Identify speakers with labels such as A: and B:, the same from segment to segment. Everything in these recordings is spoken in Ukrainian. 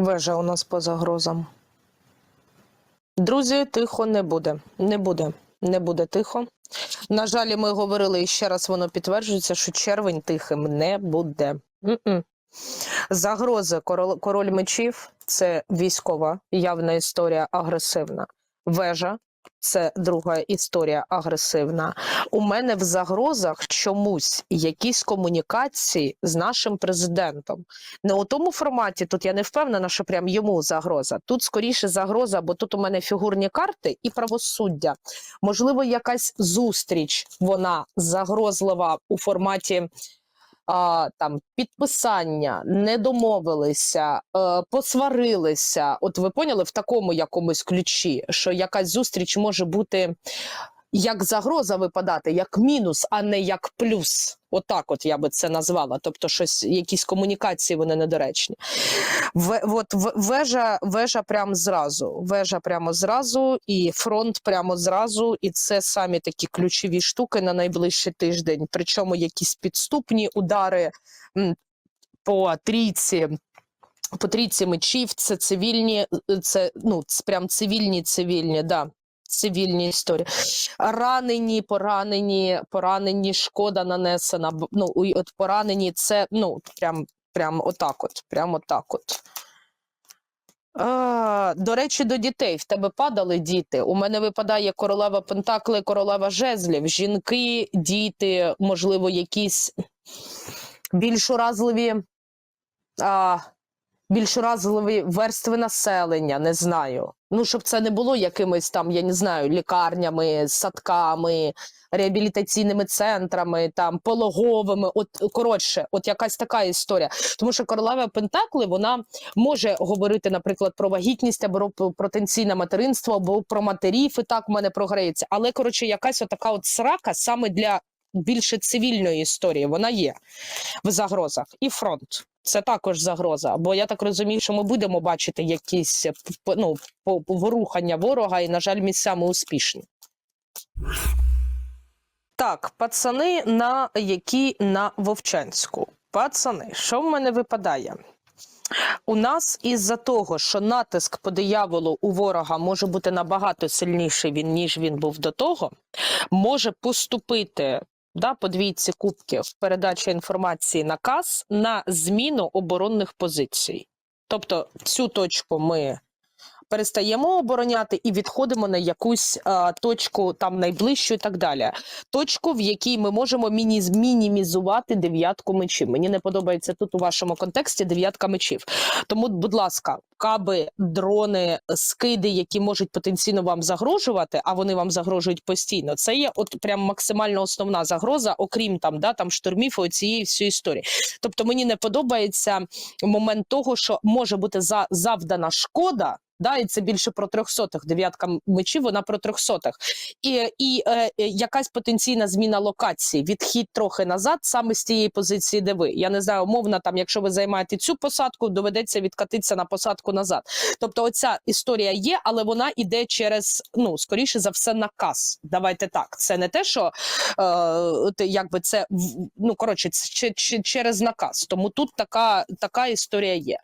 A: Вежа у нас по загрозам. Друзі, тихо не буде. Не буде. Не буде тихо. На жаль, ми говорили і ще раз воно підтверджується, що червень тихим не буде. М-м. Загрози король, король мечів це військова явна історія агресивна. Вежа це друга історія агресивна. У мене в загрозах чомусь якісь комунікації з нашим президентом. Не у тому форматі, тут я не впевнена, що прям йому загроза. Тут скоріше загроза, бо тут у мене фігурні карти і правосуддя. Можливо, якась зустріч вона загрозлива у форматі. Там підписання, не домовилися, е, посварилися. От ви поняли в такому якомусь ключі, що якась зустріч може бути як загроза випадати, як мінус, а не як плюс. Отак, от я би це назвала. Тобто, щось, якісь комунікації вони недоречні. В, от в- вежа, вежа прямо зразу. Вежа прямо зразу, і фронт прямо зразу. І це самі такі ключові штуки на найближчий тиждень. Причому якісь підступні удари по трійці. По трійці мечів це цивільні, це ну прям цивільні, цивільні, да. Цивільні історії. Ранені, поранені, поранені, шкода нанесена. Ну, от поранені це ну прям, прям отак от. Прям отак от. А, до речі, до дітей в тебе падали діти. У мене випадає королева Пентакли, королева жезлів. Жінки, діти, можливо, якісь більш уразливі, а, більш уразливі верстви населення, не знаю. Ну, щоб це не було якимись там, я не знаю, лікарнями, садками, реабілітаційними центрами, там пологовими. От коротше, от якась така історія. Тому що королева Пентакли вона може говорити, наприклад, про вагітність або про потенційне материнство, або про матерів, і так в мене програється. Але коротше, якась отака от срака саме для більше цивільної історії. Вона є в загрозах. І фронт. Це також загроза. Бо я так розумію, що ми будемо бачити якісь е, ну, ворухання ворога, і, на жаль, місцями успішні. Так, пацани, на які на Вовчанську. Пацани, що в мене випадає? У нас із-за того, що натиск по дияволу у ворога може бути набагато сильніший ніж він був до того, може поступити да, по двійці кубків передача інформації наказ на зміну оборонних позицій. Тобто цю точку ми перестаємо обороняти і відходимо на якусь а, точку там найближчу і так далі. Точку, в якій ми можемо міні, мінімізувати дев'ятку мечів. Мені не подобається тут у вашому контексті дев'ятка мечів. Тому, будь ласка, каби, дрони, скиди, які можуть потенційно вам загрожувати, а вони вам загрожують постійно. Це є от прям максимально основна загроза, окрім там, да, там штурмів і цієї всієї історії. Тобто мені не подобається момент того, що може бути за, завдана шкода. Да, і це більше про трьохсотих. Дев'ятка мечів, вона про трьохсотих. І, і е, е, якась потенційна зміна локації, відхід трохи назад, саме з тієї позиції, де ви. Я не знаю, умовно, там, якщо ви займаєте цю посадку, доведеться відкатитися на посадку назад. Тобто, оця історія є, але вона іде через, ну, скоріше за все, наказ. Давайте так. Це не те, що е, якби це ну коротше, через наказ. Тому тут така, така історія є.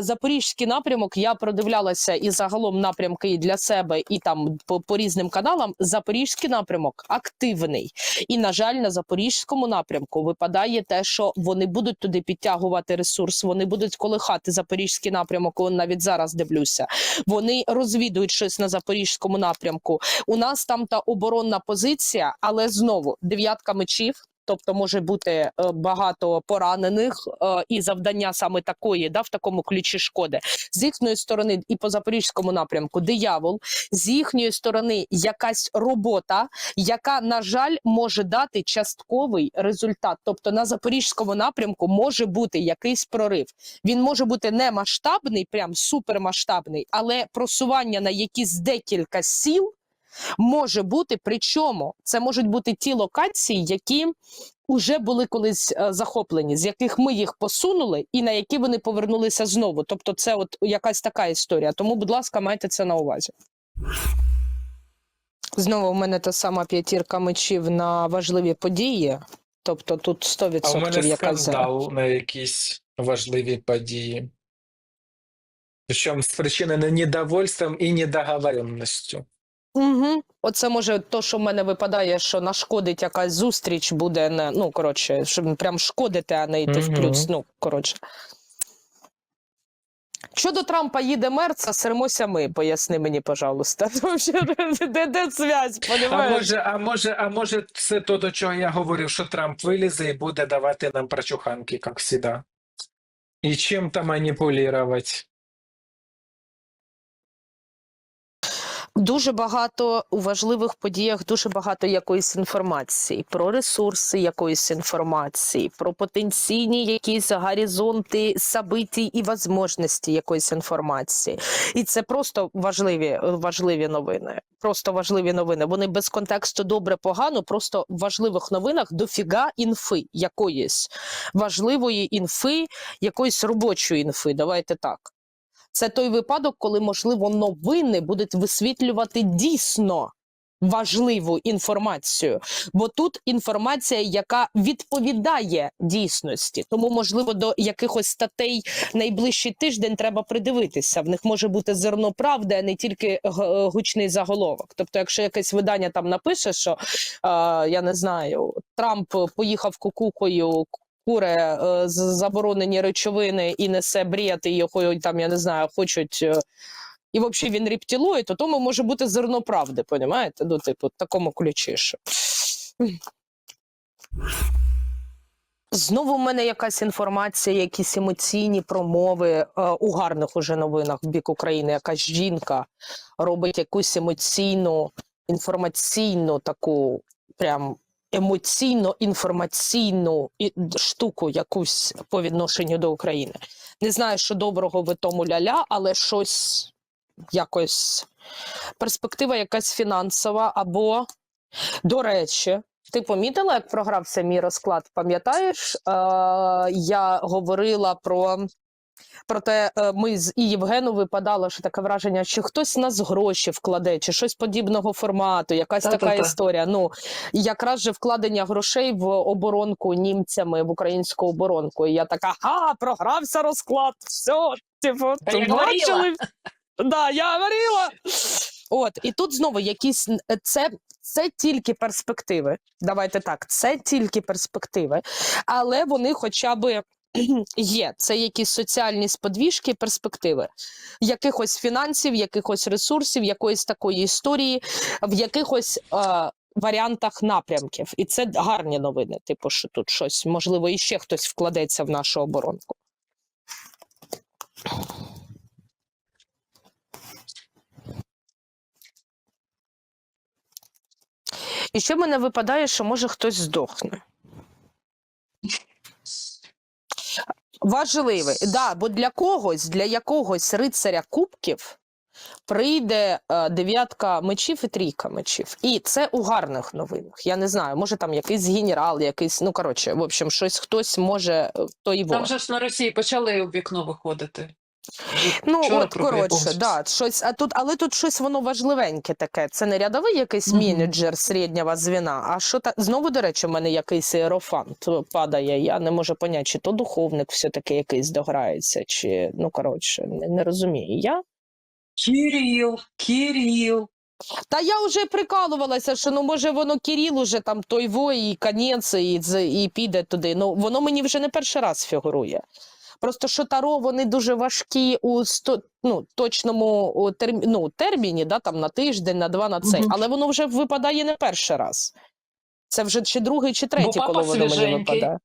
A: Запорізький напрямок я продивлялася і загалом напрямки і для себе, і там по, по різним каналам. Запорізький напрямок активний. І, на жаль, на запорізькому напрямку випадає те, що вони будуть туди підтягувати ресурс, вони будуть колихати запорізький напрямок. Он навіть зараз дивлюся. Вони розвідують щось на запорізькому напрямку. У нас там та оборонна позиція, але знову дев'ятка мечів. Тобто може бути е, багато поранених е, і завдання саме такої, да, в такому ключі шкоди. З їхньої сторони і по запорізькому напрямку диявол, з їхньої сторони якась робота, яка, на жаль, може дати частковий результат. Тобто на запорізькому напрямку може бути якийсь прорив. Він може бути не масштабний, прям супермасштабний, але просування на якісь декілька сіл може бути. Причому це можуть бути ті локації, які вже були колись е, захоплені, з яких ми їх посунули, і на які вони повернулися знову. Тобто, це от якась така історія. Тому, будь ласка, майте це на увазі. Знову у мене та сама п'ятірка мечів на важливі події. Тобто тут 100%
B: А у мене
A: якась
B: скандал на якісь важливі події. Причем спричинено недовольством и недоговоренностью.
A: Угу. Оце може то, що в мене випадає, що нашкодить якась зустріч, буде не ну коротше, щоб прям шкодити, а не йти в плюс. Ну коротше. Щодо Трампа їде мер, це сермося ми. Поясни мені, пожалуйста. Де, де зв'язь,
B: А може, а може, а може, це то, до чого я говорив, що Трамп вилізе і буде давати нам прочуханки, як завжди. І чим-то маніпулювати.
A: Дуже багато у важливих подіях, дуже багато якоїсь інформації про ресурси якоїсь інформації, про потенційні якісь горизонти событий і можливості якоїсь інформації. І це просто важливі, важливі новини. Просто важливі новини. Вони без контексту добре, погано. Просто в важливих новинах дофіга інфи якоїсь важливої інфи, якоїсь робочої інфи. Давайте так. Це той випадок, коли, можливо, новини будуть висвітлювати дійсно важливу інформацію. Бо тут інформація, яка відповідає дійсності. Тому, можливо, до якихось статей найближчий тиждень треба придивитися. В них може бути зерно правди, а не тільки гучний заголовок. Тобто, якщо якесь видання там напише, що е, я не знаю, Трамп поїхав кукухою куре е, заборонені речовини і несе бред, і його там, я не знаю, хочуть. е, І взагалі він рептилоїд, то тому може бути зерно правди, понімаєте? Ну, типу, такому ключі. Знову в мене якась інформація, якісь емоційні промови е, у гарних уже новинах в бік України. Якась жінка робить якусь емоційну, інформаційну таку прям емоційно-інформаційну штуку якусь по відношенню до України. Не знаю, що доброго в тому ля-ля, але щось якось перспектива якась фінансова або, до речі, ти помітила, як програвся мій розклад? Пам'ятаєш, е, я говорила про. Проте е, ми з і Євгену випадало, що таке враження, що хтось нас гроші вкладе, чи щось подібного формату, якась така
C: Та-та-та.
A: історія. Ну якраз же вкладення грошей в оборонку німцями в українську оборонку. І я така, ха, програвся розклад. Все, типу,
C: Та
A: бачили. Да, я говорила. От, і тут знову якісь е, це, це тільки перспективи. Давайте так, це тільки перспективи, але вони хоча б є. Це якісь соціальні сподвіжки, перспективи якихось фінансів, якихось ресурсів, якоїсь такої історії, в якихось. Е, Варіантах напрямків, і це гарні новини. Типу, що тут щось можливо іще хтось вкладеться в нашу оборонку. І ще мене випадає, що може хтось здохне. Важливий, да, бо для когось, для якогось рицаря кубків прийде е, дев'ятка мечів і трійка мечів. І це у гарних новинах. Я не знаю, може там якийсь генерал, якийсь, ну коротше, в общем, щось хтось може той то і.
C: Там же ж на Росії почали у вікно виходити.
A: Ну,
C: Вчора
A: от, коротше, да, щось, а тут, але тут щось воно важливеньке таке. Це не рядовий якийсь
C: Мгм.
A: менеджер середнього звіна, а що та знову, до речі, в мене якийсь іерофант падає. Я не можу поняти, чи то духовник все-таки якийсь дограється, чи ну коротше, не, не розумію. Я
C: Кирил, Кирил.
A: та я вже прикалувалася, що ну може воно Кирил уже там той во і конець, і, і піде туди. Ну воно мені вже не перший раз фігурує. Просто що таро вони дуже важкі у сто, ну, точному у терм, ну, терміні, да, там на тиждень, на два, на цей,
C: Мгм.
A: але воно вже випадає не перший раз. Це вже чи другий, чи третій,
C: папа
A: коли воно мені випадає.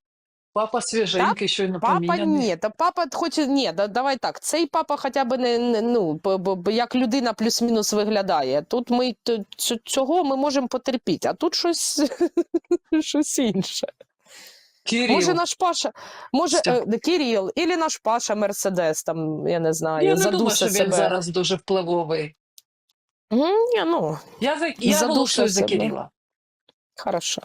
C: Папа свіженький, щойно
A: Папа
C: поміняний.
A: ні, та папа хоче ні, да, давай так. Цей папа хоча б не, не ну б- б- б- як людина плюс-мінус виглядає. Тут ми цього ми можемо потерпіти, а тут щось, щось інше.
C: Кирил.
A: Може, наш Паша, може
C: Все.
A: е, Кирил, і наш Паша Мерседес, там я не знаю,
C: Я не думаю,
A: що
C: що він
A: себе.
C: зараз дуже впливовий.
A: М, Ні, ну
C: Я, за, я голосую за
A: себе.
C: Кирила.
A: хорошо.